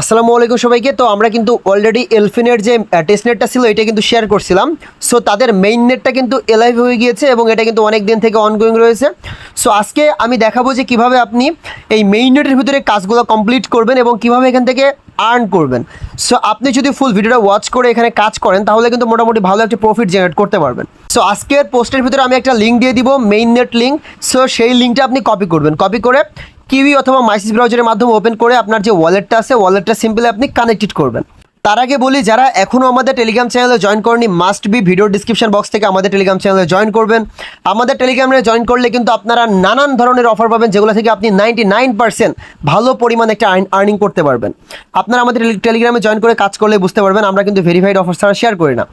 আসসালামু আলাইকুম সবাইকে। তো আমরা কিন্তু অলরেডি এলফিনের যে টেস্ট নেটটা ছিল, এটা কিন্তু শেয়ার করছিলাম। সো তাদের মেইন নেটটা কিন্তু এলাইভ হয়ে গিয়েছে এবং এটা কিন্তু অনেক দিন থেকে অনগোয়িং রয়েছে। সো আজকে আমি দেখাবো যে কীভাবে আপনি এই মেইন নেটের ভিতরে কাজগুলো কমপ্লিট করবেন এবং কীভাবে এখান থেকে আর্ন করবেন। সো আপনি যদি ফুল ভিডিওটা ওয়াচ করে এখানে কাজ করেন, তাহলে কিন্তু মোটামুটি ভালো একটা প্রফিট জেনারেট করতে পারবেন। সো আজকের পোস্টের ভিতরে আমি একটা লিঙ্ক দিয়ে দিব মেইন নেট লিঙ্ক সো সেই লিঙ্কটা আপনি কপি করবেন। কপি করে কিউই অথবা মাইসিস ব্রাউজারের মাধ্যমে ওপেন করে আপনার যে ওয়ালেটটা আছে ওয়ালেটটা সিম্পলি আপনি কানেক্টেড করবেন। তার আগে বলি, যারা এখনও আমাদের টেলিগ্রাম চ্যানেলে জয়েন করেনি must be video description box থেকে আমাদের টেলিগ্রাম চ্যানেলে জয়েন করবেন। আমাদের টেলিগ্রামে জয়েন করলে কিন্তু আপনারা নানান ধরনের অফার পাবেন, যেগুলো থেকে আপনি নাইনটি নাইন পার্সেন্ট ভালো পরিমাণে একটা আর্নিং করতে পারবেন। আপনারা আমাদের টেলিগ্রামে জয়েন করে কাজ করলে বুঝতে পারবেন, আমরা কিন্তু ভেরিফাইড অফার ছাড়া শেয়ার করি না।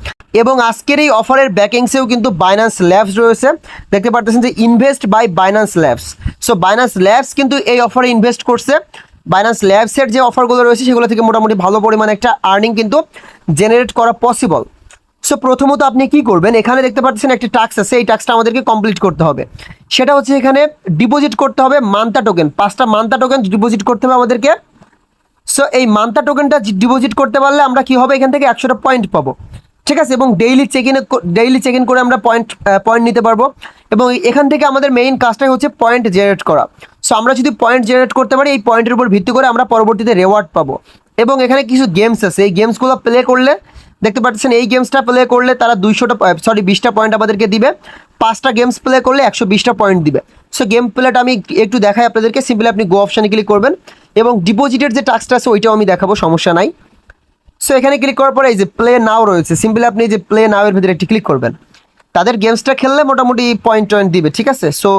এবং আজকের এই অফারের ব্যাকিংসেও কিন্তু বাইন্যান্স ল্যাবস রয়েছে। দেখতে পারতেছেন যে invest by Binance labs so Binance labs কিন্তু এই অফারে ইনভেস্ট করছে। বাইন্যান্স ল্যাবসের যে অফারগুলো রয়েছে, সেগুলো থেকে মোটামুটি ভালো পরিমাণে একটা আর্নিং কিন্তু জেনারেট করা পসিবল সো প্রথমত আপনি কি করবেন? এখানে দেখতে পাচ্ছেন একটি টাস্ক আছে। এই টাস্কটা আমাদেরকে কমপ্লিট করতে হবে। সেটা হচ্ছে এখানে ডিপোজিট করতে হবে মান্তা টোকেন পাঁচটা মান্তা টোকেন ডিপোজিট করতে হবে আমাদেরকে। সো এই মান্তা টোকেনটা ডিপোজিট করতে পারলে আমরা কি হবে? এখান থেকে একশোটা পয়েন্ট পাবো। ঠিক আছে, এবং daily check in daily check in করে আমরা পয়েন্ট পয়েন্ট নিতে পারব। এবং এখান থেকে আমাদের মেইন কাজটাই হচ্ছে পয়েন্ট জেনারেট করা। সো আমরা যদি পয়েন্ট জেনারেট করতে পারি, এই পয়েন্টের উপর ভিত্তি করে আমরা পরবর্তীতে রেওয়ার্ড পাবো। এবং এখানে কিছু গেমস আছে। এই গেমসগুলো প্লে করলে, দেখতে পাচ্ছেন, এই গেমসটা প্লে করলে তারা দুইশোটা সরি বিশটা পয়েন্ট আমাদেরকে দিবে। পাঁচটা গেমস প্লে করলে একশো বিশটা পয়েন্ট দিবে। সো গেম প্লেটা আমি একটু দেখাই আপনাদেরকে। সিম্পলি আপনি গো অপশানে ক্লিক করবেন। এবং ডিপোজিটের যে টাস্কটা আছে, ওইটাও আমি দেখাবো, সমস্যা নাই। সো এখানে ক্লিক করার পরে এই যে প্লে নাও রয়েছে সিম্পলি আপনি যে প্লে নাও এর ভিতরে একটি ক্লিক করবেন। তাদের গেমসটা খেললে মোটামুটি পয়েন্ট টয়েন্ট দিবে, ঠিক আছে? সো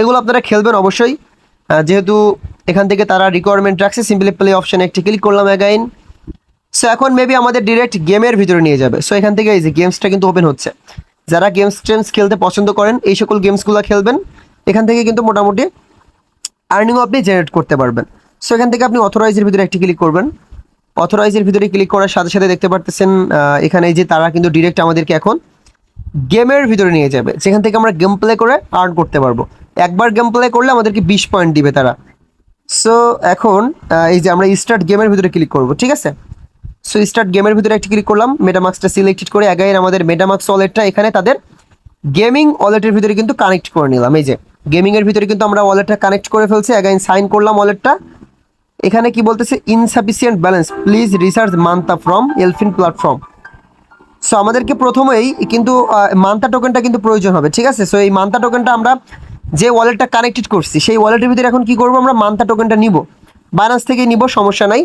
এগুলো আপনারা খেলবেন অবশ্যই। যেহেতু এখান থেকে তারা রিকোয়ারমেন্ট রাখছে সিম্পলি প্লে অপশানে একটি ক্লিক করলাম অ্যাগাইন সো এখন মেবি আমাদের ডিরেক্ট গেমের ভিতরে নিয়ে যাবে। সো এখান থেকে এই যে গেমসটা কিন্তু ওপেন হচ্ছে। যারা গেমস টেমস খেলতে পছন্দ করেন, এই সকল গেমসগুলো খেলবেন। এখান থেকে কিন্তু মোটামুটি আর্নিংও আপনি জেনারেট করতে পারবেন। সো এখান থেকে আপনি অথরাইজের ভিতরে একটি ক্লিক করবেন। অথরাইজের ভিতরে ক্লিক করার সাথে সাথে দেখতে পারতেছেন এখানে যে তারা কিন্তু ডিরেক্ট আমাদেরকে এখন গেমের ভিতরে নিয়ে যাবে। যেখান থেকে আমরা গেম প্লে করে আর্ন করতে পারব। একবার গেম প্লে করলে আমাদেরকে বিশ পয়েন্ট দিবে তারা। সো এখন এই যে আমরা স্টার্ট গেমের ভিতরে ক্লিক করব, ঠিক আছে? সো স্টার্ট গেমের ভিতরে একটি ক্লিক করলাম মেটামাক্সটা সিলেক্টেড করে অ্যাগাইন আমাদের মেটামাক্স ওয়ালেটটা এখানে তাদের গেমিং ওয়ালেটের ভিতরে কিন্তু কানেক্ট করে নিলাম। এই যে গেমিংয়ের ভিতরে কিন্তু আমরা ওয়ালেটটা কানেক্ট করে ফেলছি অ্যাগাইন সাইন করলাম ওয়ালেটটা এখানে কি বলতেছে insufficient balance please research Manta from Elfin platform so আমাদেরকে প্রথমেই কিন্তু মান্তা টোকেনটা কিন্তু প্রয়োজন হবে, ঠিক আছে? সো এই মান্তা টোকেনটা আমরা যে ওয়ালেটটা কানেক্টেড করছি, সেই ওয়ালেটের ভিতরে এখন কি করব আমরা? মান্তা টোকেনটা নিব। বাইন্যান্স থেকে নিব, সমস্যা নাই।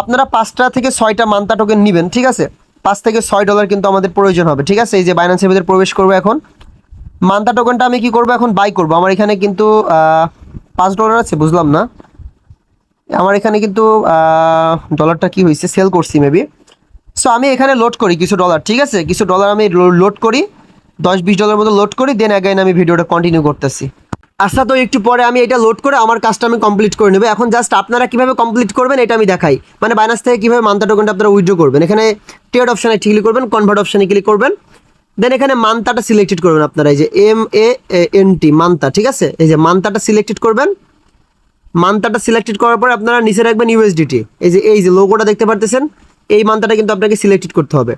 আপনারা পাঁচটা থেকে ছয়টা মান্তা টোকেন নেবেন, ঠিক আছে? পাঁচ থেকে ছয় ডলার কিন্তু আমাদের প্রয়োজন হবে, ঠিক আছে? এই যে বাইন্যান্সের ভিতরে প্রবেশ করব এখন। মান্তা টোকেনটা আমি কি করব? এখন বাই করব। আমার এখানে কিন্তু পাঁচ ডলার আছে, বুঝলাম না। আমার এখানে কিন্তু ডলারটা কি হয়েছে সেল করছি মেবি সো আমি এখানে লোড করি কিছু ডলার ঠিক আছে? কিছু ডলার আমি লোড করি, দশ, বিশ ডলার মতো লোড করি দেন অ্যাগাইন আমি ভিডিওটা কন্টিনিউ করতেছি। আচ্ছা তো একটু পরে আমি এটা লোড করে আমার কাজটা আমি কমপ্লিট করে নেব। এখন জাস্ট আপনারা কীভাবে কমপ্লিট করবেন, এটা আমি দেখাই। মানে বাইনাস থেকে কীভাবে মান্থা টোকেনটা আপনারা উইথড্র করবেন। এখানে ট্রেড অপশানে ক্লিক করবেন কনভার্ট অপশানে ক্লিক করবেন। দেন এখানে মান্তাটা সিলেক্টেড করবেন আপনারা, এই যে M A N T Manta ঠিক আছে? এই যে মান্তাটা সিলেক্টেড করবেন। মান্তাটা সিলেক্টেড করার পরে আপনারা নিচে রাখবেন ইউএসডিটি এই যে এই যে লোগোটা দেখতে পারতেছেন, এই মান্তাটা কিন্তু আপনাকে সিলেক্টেড করতে হবে।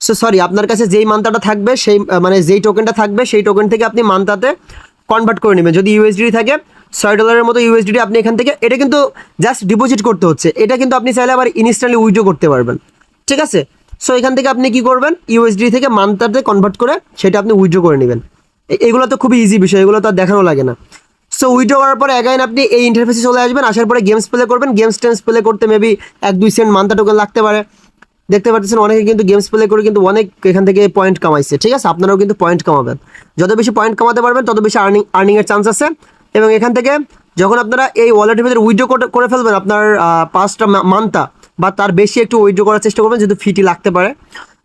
সো সরি আপনার কাছে যেই মান্তাটা থাকবে, সেই মানে যেই টোকেনটা থাকবে, সেই টোকেন থেকে আপনি মান্তাতে কনভার্ট করে নেবেন। যদি ইউএসডিটি থাকে, ছয় ডলারের মতো ইউএসডিটি আপনি এখান থেকে, এটা কিন্তু জাস্ট ডিপোজিট করতে হচ্ছে। এটা কিন্তু আপনি চাইলে আবার ইনস্ট্যান্টলি উইড্রো করতে পারবেন। ঠিক আছে? সো এখান থেকে আপনি কি করবেন? ইউএসডি থেকে মান্তাতে কনভার্ট করে সেটা আপনি উইড্রো করে নেবেন। এগুলো তো খুবই ইজি বিষয়, এগুলো তো আর দেখানো লাগে না। সো উইড্রো করার পরে অ্যাগাইন আপনি এই ইন্টারফেসে চলে আসবেন, আসার পরে গেমস প্লে করবেন। গেমস টেমস প্লে করতে মেবি এক, দুই সেন্ট মান্থা টোকেন লাগতে পারে। দেখতে পাচ্ছেন, অনেকে কিন্তু গেমস প্লে করে কিন্তু অনেক এখান থেকে পয়েন্ট কামাইছে, ঠিক আছে? আপনারাও কিন্তু পয়েন্ট কামাবেন। যত বেশি পয়েন্ট কামাতে পারবেন, তত বেশি আর্নিং আর্নিংয়ের চান্স আছে। এবং এখান থেকে যখন আপনারা এই ওয়ালেটের ভিতরে উইড্রো করে ফেলবেন, আপনার পাঁচটা মান্থা, বা তার বেশি একটু উইড্রো করার চেষ্টা করবেন, যেহেতু ফিটি লাগতে পারে।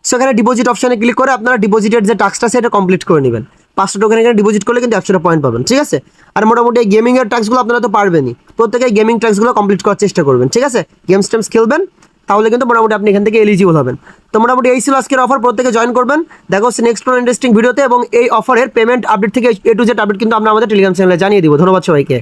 সো এখানে ডিপোজিট অপশানে ক্লিক করে আপনারা ডিপোজিটের যে টাস্কটা সেটা কমপ্লিট করে নেবেন। পাঁচশো টোকেন এখানে ডিপোজিট করলে কিন্তু একশোটা পয়েন্ট পাবেন, ঠিক আছে? আর মোটামুটি এই গেমিংয়ের টাস্কগুলো আপনারা তো পারবেনই। প্রত্যেকে গেমিং টাস্কগুলো কমপ্লিট করার চেষ্টা করবেন, ঠিক আছে? গেমস টেমস খেলবেন, তাহলে কিন্তু মোটামুটি আপনি এখান থেকে এলিজিবল হবেন। তো মোটামুটি এই ছিল আজকের অফার প্রত্যেকে জয়েন করবেন। দেখো হচ্ছে নেক্সট কোনো ইন্টারেস্টিং ভিডিওতে এবং এই অফারের পেমেন্ট আপডেট থেকে এ টু জেড আপডেট কিন্তু আমরা আমাদের টেলিগ্রাম চ্যানেলে জানিয়ে দিব। ধন্যবাদ সবাইকে।